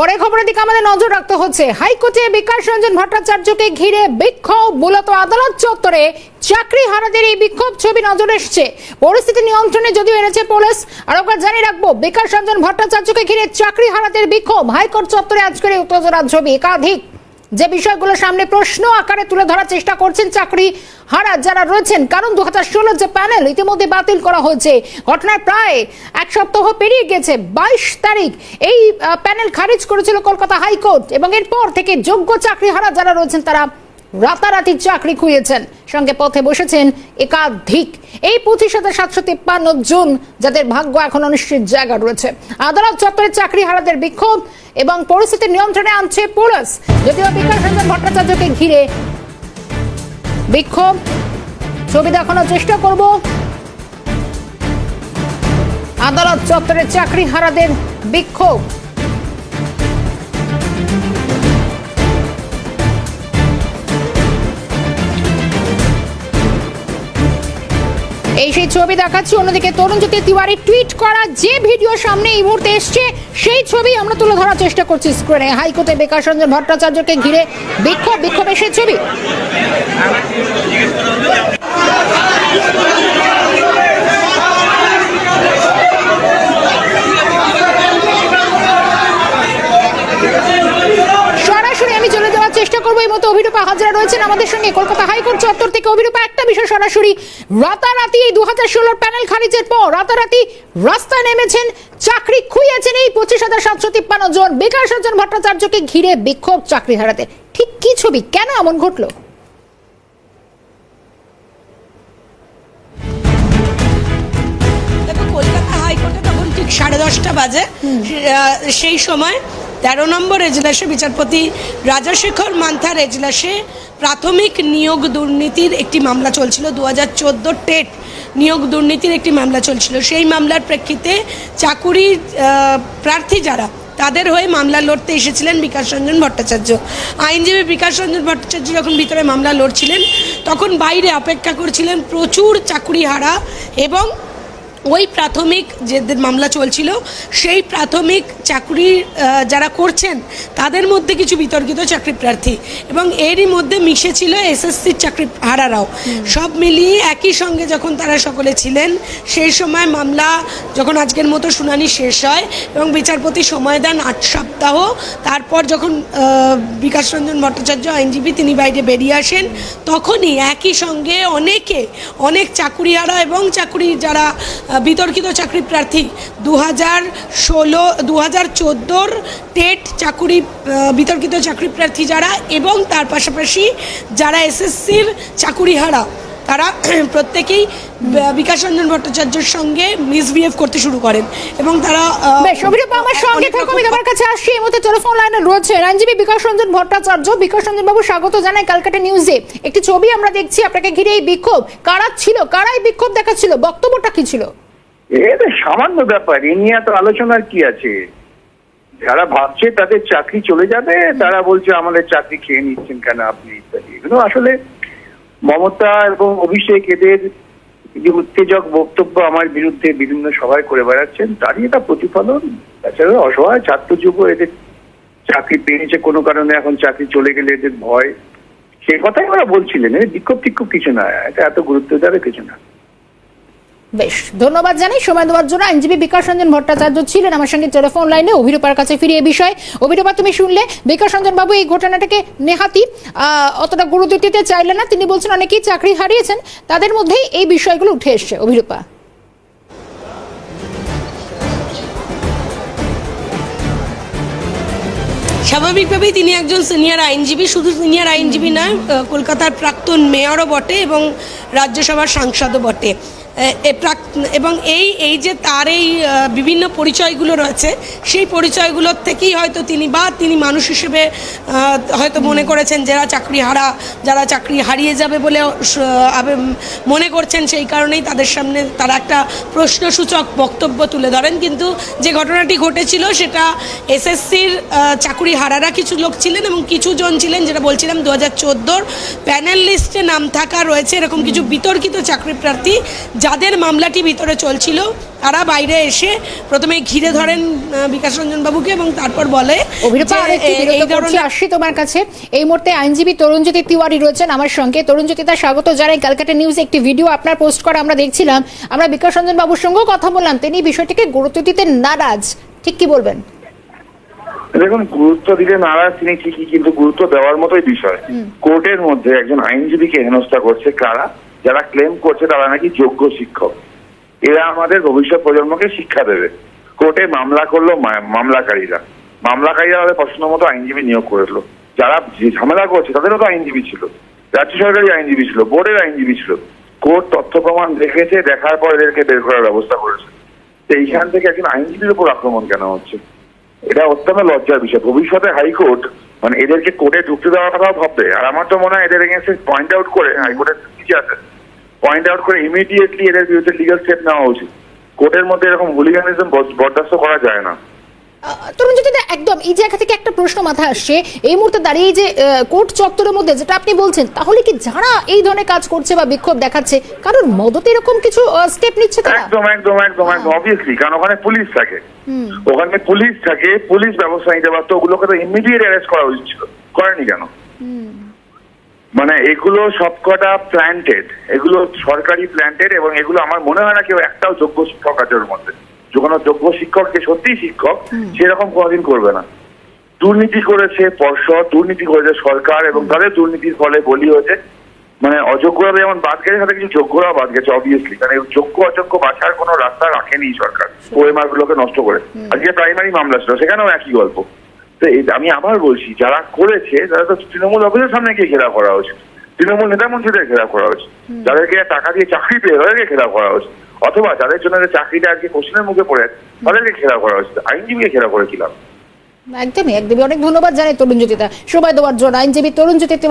পরে খবরের দিকে আমাদের নজর রাখতে হচ্ছে। হাইকোর্টে বিকাশ রঞ্জন ভট্টাচার্যকে ঘিরে বিক্ষোভ। মূলত আদালত চত্বরে চাকরি হারাদের এই বিক্ষোভ ছবি নজরে এসছে। পরিস্থিতি নিয়ন্ত্রণে যদিও এনেছে পুলিশ, আর ওকে জানিয়ে রাখব, বিকাশ রঞ্জন ভট্টাচার্যকে ঘিরে চাকরি হারাদের বিক্ষোভ। হাইকোর্ট চত্বরে আজকের উত্তেজনার ছবি একাধিক। যে বিষয়গুলো সামনে প্রশ্ন আকারে তুলে ধরার চেষ্টা করছেন চাকরি হারা যারা রয়েছেন, কারণ দু হাজার যে প্যানেল ইতিমধ্যে বাতিল করা হয়েছে ঘটনার প্রায় এক সপ্তাহ পেরিয়ে গেছে বাইশ তারিখ এই প্যানেল খারিজ করেছিল কলকাতা হাইকোর্ট এবং এরপর থেকে যোগ্য চাকরি হারা যারা রয়েছেন তারা রাতারাতি চাকরি খুঁজেছেন। সঙ্গে পথে বসেছেন একাধিক। এই পঁচিশ হাজার সাতশো তিপ্পান্ন জন যাদের ভাগ্য এখন অনিশ্চিত জায়গা রয়েছে। আদালত চত্বরে চাকরি হারাদের বিক্ষোভ এবং পরিস্থিতি নিয়ন্ত্রণে আনছে পুলিশ। যদিও বিকাশ রঞ্জন ভট্টাচার্যকে ঘিরে বিক্ষোভ, ছবি দেখানোর চেষ্টা করব। আদালত চত্বরে চাকরি হারাদের বিক্ষোভ। এই সেই ছবি দেখাচ্ছি, অন্যদিকে তরুণ তরুণজ্যোতি তিওয়ারি টুইট করা যে ভিডিও সামনে এই মুহূর্তে এসছে, সেই ছবি আমরা তুলে ধরার চেষ্টা করছি স্ক্রিনে হাইকোর্টে বেকার সঞ্জয় ভট্টাচার্যকে ঘিরে বিক্ষোভ, বিক্ষোভের সেই ছবি সরাসরি আমি চলে যাওয়ার চেষ্টা করব এই মতো অভিরূপা হাজরা রয়েছেন আমাদের সঙ্গে। কলকাতা হাইকোর্ট চত্বর থেকে অভিরূপা একটা বিষয় সরাসরি। রাতারাতি এই দু হাজার ষোলোর প্যানেল খারিজের পর রাতারাতি রাস্তায় নেমেছেন চাকরি খুইয়েছেন এই পঁচিশ হাজার সাতশো তিপ্পান্ন জন। বিকাশ রঞ্জন ভট্টাচার্যকে ঘিরে বিক্ষোভ চাকরি হারাতে। ঠিক কি ছবি? কেন এমন ঘটলো? কলকাতা হাইকোর্টে তখন ঠিক সাড়ে দশটা বাজে। সেই সময় তেরো নম্বর এজলাসে বিচারপতি রাজাশেখর মান্থার এজলাসে প্রাথমিক নিয়োগ দুর্নীতির একটি মামলা চলছিল দু হাজার টেট নিয়োগ দুর্নীতির একটি মামলা চলছিল। সেই মামলার প্রেক্ষিতে চাকুরি প্রার্থী যারা, তাদের হয়ে মামলা লড়তে এসেছিলেন বিকাশ রঞ্জন ভট্টাচার্য। আইনজীবী বিকাশ রঞ্জন ভট্টাচার্য যখন ভিতরে মামলা লড়ছিলেন, তখন বাইরে অপেক্ষা করছিলেন প্রচুর চাকুরি হারা এবং ওই প্রাথমিক যেদের মামলা চলছিল সেই প্রাথমিক চাকরি যারা করছেন তাদের মধ্যে কিছু বিতর্কিত চাকরি প্রার্থী এবং এরই মধ্যে মিশে ছিল এসএসসির চাকরি হারারাও। সব মিলিয়ে একই সঙ্গে যখন তারা সকলে ছিলেন সেই সময় মামলা যখন আজকের মতো শুনানি শেষ হয় এবং বিচারপতি সময় দেন আট সপ্তাহ তারপর যখন বিকাশ রঞ্জন ভট্টাচার্য আইনজীবী তিনি বাইরে বেরিয়ে আসেন তখনই একই সঙ্গে অনেকে অনেক চাকুরিয়ারা এবং চাকুরি যারা বিতর্কিত চাকরি প্রার্থী দু হাজার ষোলো দু হাজার চোদ্দোর টেট চাকুরি বিতর্কিত চাকরি প্রার্থী যারা এবং তার পাশাপাশি যারা এসএসসির চাকুরিহারা। তারা প্রত্যেকেই বিকাশ রঞ্জন ভট্টাচার্যের সঙ্গে মিসবিহেভ করতে শুরু করেন এবং তারা অভিরূপা আমার সঙ্গে থাকো আমি তোমার কাছে আসছি। এই মুহূর্তে টেলিফোন লাইনে রয়েছে আইনজীবী বিকাশ রঞ্জন ভট্টাচার্য। বিকাশ রঞ্জন বাবু স্বাগত জানাই ক্যালকাটা নিউজে একটি ছবি আমরা দেখছি আপনাকে ঘিরে এই বিক্ষোভ। কারা ছিল? কারা এই বিক্ষোভ দেখাচ্ছিল? বক্তব্যটা কি ছিল? এটা সামান্য ব্যাপার এ নিয়ে এত আলোচনার কি আছে? যারা ভাবছে তাদের চাকরি চলে যাবে তারা বলছে আমাদের চাকরি খেয়ে নিচ্ছেন কেন আপনি ইত্যাদি। এগুলো আসলে মমতা এবং অভিষেক এদের যে উত্তেজক বক্তব্য আমার বিরুদ্ধে বিভিন্ন সভায় করে বেড়াচ্ছেন, তারই এটা প্রতিফলন। তাছাড়া অসহায় ছাত্র যুব এদের চাকরি পেয়েছে কোনো কারণে এখন চাকরি চলে গেলে এদের ভয়। সে কথাই ওরা বলছিলেন বিক্ষোভ টিক্ষোভ কিছু না এটা এত গুরুত্ব দেওয়ার কিছু না। বেশ, ধন্যবাদ জানাই। সময় দেওয়ার জন্য আইনজীবী বিকাশ রঞ্জন ভট্টাচার্য ছিলেন আমার সঙ্গে টেলিফোন লাইনে। অভিরূপার কাছে ফিরে এই বিষয়ে। অভিরূপা, তুমি শুনলে? বিকাশ রঞ্জন বাবু, এই ঘটনাটাকে নেহাতি অতটা গুরুত্ব দিতে চাইলেন না। তিনি বলছেন, অনেকেই চাকরি হারিয়েছেন। তাদের মধ্যেই এই বিষয়গুলো উঠে এসছে। অভিরূপা। স্বাভাবিকভাবেই তিনি একজন সিনিয়র আইনজীবী। শুধু সিনিয়র আইনজীবী নয় কলকাতার প্রাক্তন মেয়রও বটে এবং রাজ্যসভার সাংসদও বটে। এ- এ এবং এই এই যে তার এই বিভিন্ন পরিচয়গুলো রয়েছে, সেই পরিচয়গুলোর থেকেই হয়তো তিনি বা তিনি মানুষ হিসেবে হয়তো মনে করেছেন যারা চাকরি হারা, যারা চাকরি হারিয়ে যাবে বলে মনে করছেন, সেই কারণেই তাদের সামনে তারা একটা প্রশ্নসূচক বক্তব্য তুলে ধরেন। কিন্তু যে ঘটনাটি ঘটেছিল, সেটা এসএসসির চাকরি হারারা কিছু লোক ছিলেন এবং কিছু জন ছিলেন, যেটা বলছিলাম দু হাজার প্যানেল লিস্টে নাম থাকা রয়েছে, এরকম কিছু বিতর্কিত চাকরি প্রার্থী যাদের মামলাটি ভিতরে চলছিল তারা বাইরে এসে প্রথমে ঘিরে ধরেন বিকাশ রঞ্জন বাবুকে এবং তারপর বলে আসছি তোমার কাছে। এই মুহূর্তে আইনজীবী তরুণজ্যোতি তিওয়ারি রয়েছেন আমার সঙ্গে। তরুণজ্যোতি তার স্বাগত জানাই। ক্যালকাটা নিউজে একটি ভিডিও আপনার পোস্ট করা আমরা দেখছিলাম। আমরা বিকাশ রঞ্জন বাবুর সঙ্গেও কথা বললাম। তিনি বিষয়টিকে গুরুত্ব দিতে নারাজ। ঠিক কি বলবেন? দেখুন গুরুত্ব দিলে নারাজ তিনি ঠিকই কিন্তু গুরুত্ব দেওয়ার মতোই বিষয়। কোর্টের মধ্যে একজন আইনজীবীকে হেনস্থা করছে কারা? যারা ক্লেম করছে তারা নাকি যোগ্য শিক্ষক। এরা আমাদের ভবিষ্যৎ প্রজন্মকে শিক্ষা দেবে। কোর্টে মামলা করল মামলাকারীরা। মামলাকারীরা তাদের পছন্দ মতো আইনজীবী নিয়োগ করল যারা ঝামেলা করছে তাদেরও তো আইনজীবী ছিল। রাজ্য সরকারি আইনজীবী ছিল, বোর্ডের আইনজীবী ছিল। কোর্ট তথ্য প্রমাণ দেখেছে দেখার পর এদেরকে বের করার ব্যবস্থা করেছে। তো এইখান থেকে একজন আইনজীবীর উপর আক্রমণ কেন হচ্ছে? এটা অত্যন্ত লজ্জার বিষয়। ভবিষ্যতে হাইকোর্ট মানে এদেরকে কোর্টে ঢুকতে দেওয়ার কথাও ভাববে। আর আমার তো মনে হয় এদের এগেন্সে পয়েন্ট আউট করে হাইকোর্টের কিছু আছে পয়েন্ট আউট করে ইমিডিয়েটলি এদের বিরুদ্ধে লিগাল স্টেপ নেওয়া উচিত। কোর্টের মধ্যে এরকম হুলিগানিজম বরদাস্ত করা যায় না। দা, একদম এই জায়গা থেকে একটা প্রশ্ন মাথায় আসছে এই মুহূর্তে দাঁড়িয়ে এই যে কোর্ট চত্বরের মধ্যে যেটা আপনি বলছেন তাহলে কি যারা এই ধরনের কাজ করছে বা বিক্ষোভ দেখাচ্ছে কারণ মদতে এরকম কিছু স্টেপ নিচ্ছে তারা? একদম একদম একদম একদম অবভিয়াসলি কারণ ওখানে পুলিশ থাকে। ওখানে পুলিশ থাকে পুলিশ ব্যবস্থা নিতে পারতো ওগুলোকে তো ইমিডিয়েট অ্যারেস্ট করা উচিত ছিল। করেনি কেন? মানে এগুলো সবকটা প্ল্যান্টেড এগুলো সরকারি প্ল্যান্টেড এবং এগুলো আমার মনে হয় না কেউ একটাও যোগ্য শিক্ষক আছে ওর মধ্যে। যে কোনো যোগ্য শিক্ষক যে সত্যিই শিক্ষক সেরকম কোনোদিন করবে না। দুর্নীতি করেছে পর্ষদ দুর্নীতি করেছে সরকার এবং তাদের দুর্নীতির ফলে বলি হয়েছে। মানে অযোগ্যরা যেমন বাদ গেছে সাথে কিছু যোগ্যরা বাদ গেছে অবভিয়াসলি কারণ এই যোগ্য অযোগ্য বাছার কোনো রাস্তা রাখেনি সরকার। ওএমআর গুলোকে নষ্ট করে। আজকে প্রাইমারি মামলা ছিল সেখানেও একই গল্প। তো আমি আবার বলছি যারা করেছে তারা তো তৃণমূল অফিসের সামনে গিয়ে ঘেরা করা উচিত। তৃণমূল নেতা মন্ত্রীদের ঘেরা করা উচিত। যাদেরকে টাকা দিয়ে চাকরি পেয়ে তাদেরকে ঘেরা করা উচিত। অথবা যাদের জন্য চাকরিটা আজকে কোশ্চেনের মুখে পড়ে তাদেরকে ঘেরা করা উচিত। আইনজীবীকে ঘেরা করেছিলাম। একদমই একদমই। অনেক ধন্যবাদ জানাই তরুণ জ্যোতিতা সময় দেওয়ার জন্য। আইনজীবী তরুণজ্যোতি তিওয়ারি